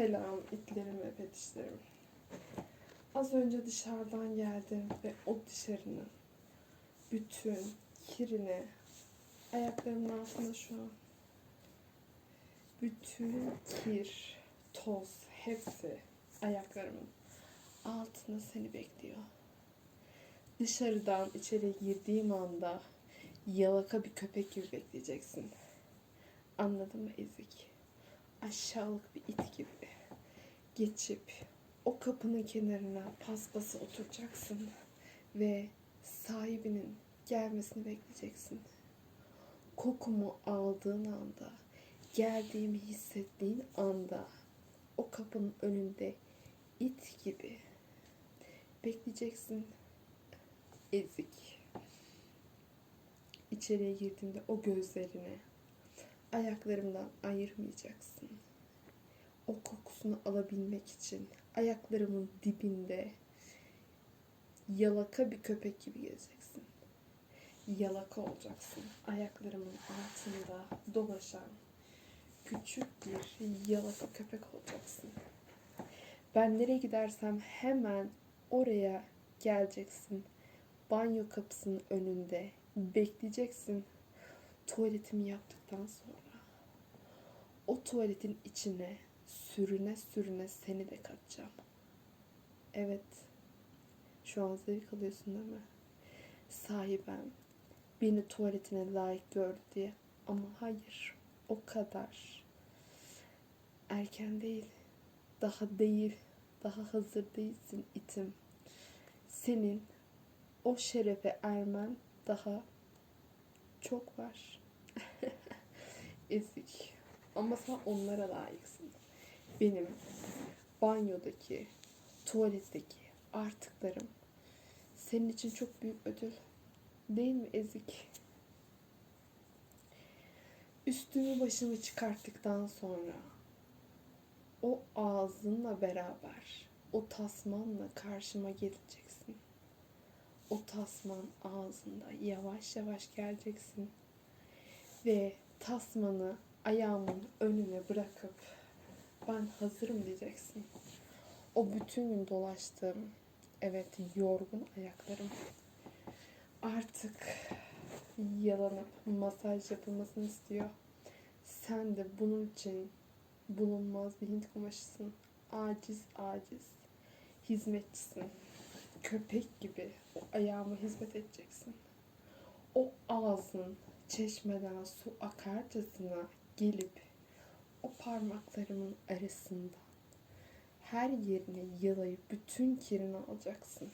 Selam itlerim ve fetişlerim. Az önce dışarıdan geldim ve o dışarının bütün kirini ayaklarımın altında şu an. Bütün kir, toz hepsi ayaklarımın altında seni bekliyor. Dışarıdan içeri girdiğim anda yalaka bir köpek gibi bekleyeceksin. Anladın mı ezik? Aşağılık bir it gibi geçip o kapının kenarına paspası oturacaksın ve sahibinin gelmesini bekleyeceksin. Kokumu aldığın anda, geldiğimi hissettiğin anda o kapının önünde it gibi bekleyeceksin. Ezik. İçeriye girdiğimde o gözlerini ayaklarımdan ayırmayacaksın. O kokusunu alabilmek için ayaklarımın dibinde yalaka bir köpek gibi gezeceksin. Yalaka olacaksın. Ayaklarımın altında dolaşan küçük bir yalaka köpek olacaksın. Ben nereye gidersem hemen oraya geleceksin. Banyo kapısının önünde bekleyeceksin. Tuvaletimi yaptıktan sonra o tuvaletin içine sürüne sürüne seni de katacağım. Evet. Şu an zevk alıyorsun değil mi? Sahibem beni tuvaletine layık gördü diye. Ama hayır. O kadar. Erken değil. Daha değil. Daha hazır değilsin itim. Senin o şerefe ermen daha çok var. Ezik. Ama sen onlara layıksın. Benim banyodaki, tuvaletteki artıklarım senin için çok büyük ödül. Değil mi Ezik? Üstümü başımı çıkarttıktan sonra o ağzınla beraber o tasmanla karşıma geleceksin. O tasman ağzında yavaş yavaş geleceksin ve tasmanı ayağımın önüne bırakıp ben hazırım diyeceksin. O bütün gün dolaştığım evet yorgun ayaklarım artık yalanıp masaj yapılmasını istiyor. Sen de bunun için bulunmaz bir Hint kumaşısın. Aciz aciz. Hizmetçisin. Köpek gibi o ayağıma hizmet edeceksin. O ağzın çeşmeden su akarcasına gelip o parmaklarımın arasında her yerini yalayıp bütün kirini alacaksın.